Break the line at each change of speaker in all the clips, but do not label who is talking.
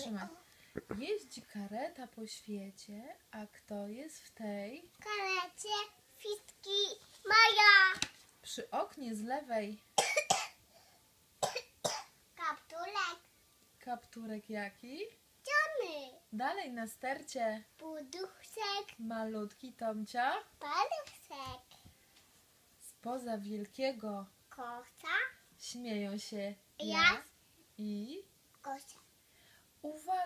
trzymaj. Jeździ kareta po świecie, a kto jest w tej?
Karecie fistki Maja.
Przy oknie z lewej
Kapturek
kapturek jaki?
Johnny.
Dalej na stercie
Buduszek.
malutki Tomcia.
Paluszek.
Spoza wielkiego
Kosa.
śmieją się
ja
i...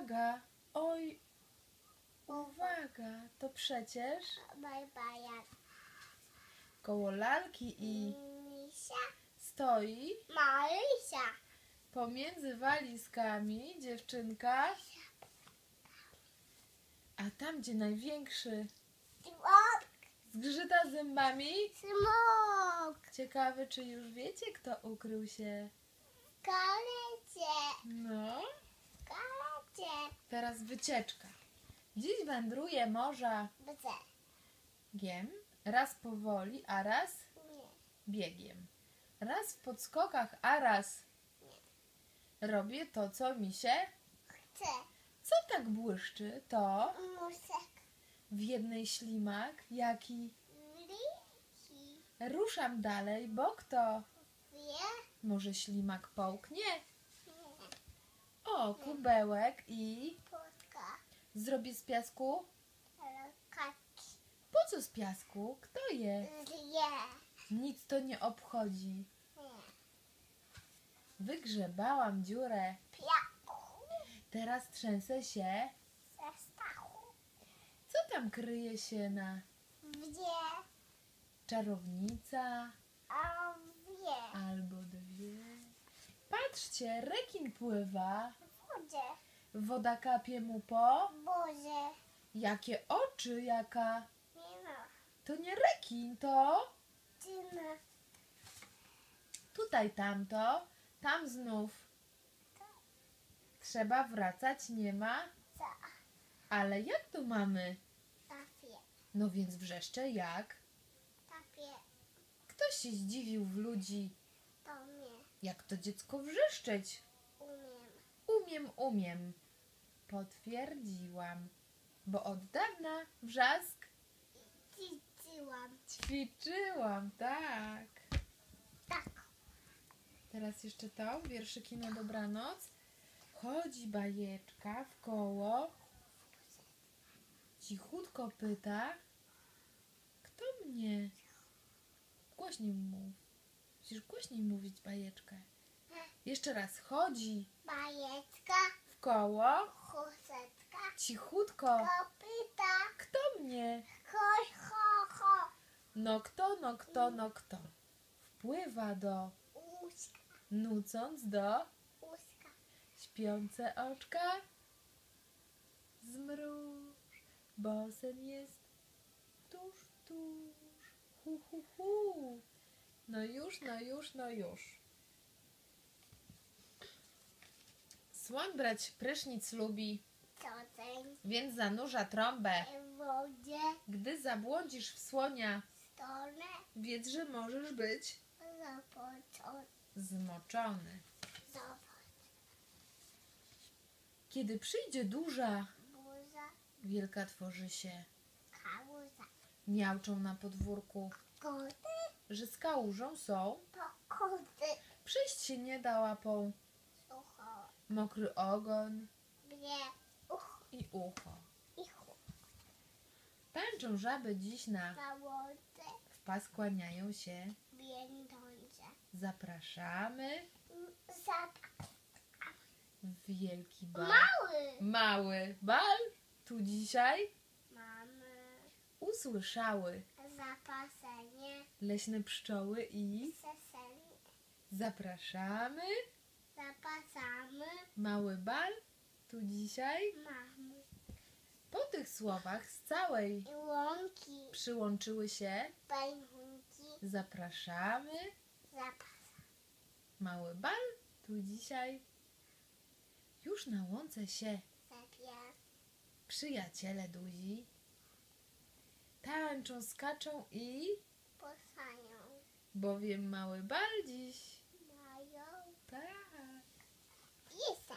Uwaga! Oj, uwaga! To przecież koło lalki i
Misia.
stoi
Marysia.
pomiędzy walizkami dziewczynka, a tam gdzie największy
Smok.
zgrzyta zębami.
Smok.
Ciekawe, czy już wiecie, kto ukrył się.
Karecie.
No. Teraz wycieczka. Dziś wędruje morza giem, raz powoli, a raz biegiem. Raz w podskokach, a raz robię to, co mi się.
Chcę.
Co tak błyszczy, to
Musek.
w jednej ślimak, jaki ruszam dalej, bo kto?
Wie.
Może ślimak połknie? O, kubełek i
Putka.
zrobię z piasku.
Kaki.
Po co z piasku? Kto je?
Zje.
Nic to nie obchodzi.
Nie.
Wygrzebałam dziurę.
Piaku.
Teraz trzęsę się.
Zestachu.
Co tam kryje się na
Wie.
czarownica
A wie.
albo dwie? Patrzcie, rekin pływa.
Wodzie.
Woda kapie mu po.
Boże.
Jakie oczy, jaka.
Nie ma.
To nie rekin, to
Dyna.
tutaj tamto, tam znów. Trzeba wracać, nie ma.
Za.
Ale jak to mamy?
Tafie.
No więc wrzeszcze jak?
Tafie.
Ktoś się zdziwił w ludzi.
To mnie.
Jak to dziecko wrzeszczeć?
Umiem.
Umiem, umiem. Potwierdziłam. Bo od dawna wrzask
Ciczyłam.
ćwiczyłam, tak.
Tak.
Teraz jeszcze to, wierszyki na dobranoc. Chodzi bajeczka w koło. Cichutko pyta. Kto mnie? Głośniej mów. Musisz głośniej mówić bajeczkę. Jeszcze raz. Chodzi
Bajeczka.
w koło.
Chusteczka.
Cichutko.
Kopyta.
Kto mnie?
Ho, ho, ho.
No kto, no kto, no kto. Wpływa do,
Uska.
nucąc do
Uska.
śpiące oczka. Zmruż, bo sen jest tuż, tuż. Hu, hu, hu. No już, no już, no już. Słoń brać prysznic lubi, więc zanurza trąbę.
w wodzie.
Gdy zabłądzisz w słonia, wiedz, że możesz być zmoczony.
Zobacz.
Kiedy przyjdzie duża, wielka tworzy się.
Kałuza.
Miałczą na podwórku,
Koty.
Że z kałużą są.
Po koty.
Przyjść się nie da łapą,
Sucho.
mokry ogon
Bie. Uch.
i ucho.
I chu.
Tańczą żaby dziś na
Kałoce.
w pas kłaniają się.
Biędące.
Zapraszamy
Zap.
w wielki bal.
Mały.
Mały bal tu dzisiaj
Mamy
usłyszały
zapasenie.
leśne pszczoły i zapraszamy
Zapasamy.
mały bal tu dzisiaj.
Mamy.
Po tych słowach z całej
I łąki.
przyłączyły się.
Pęchunki.
Zapraszamy.
Zapas.
Mały bal tu dzisiaj. Już na łące się
Zapia.
przyjaciele duzi. Tańczą, skaczą i
Posają.
bowiem mały bal dziś.
Mają.
Tak.
Isa.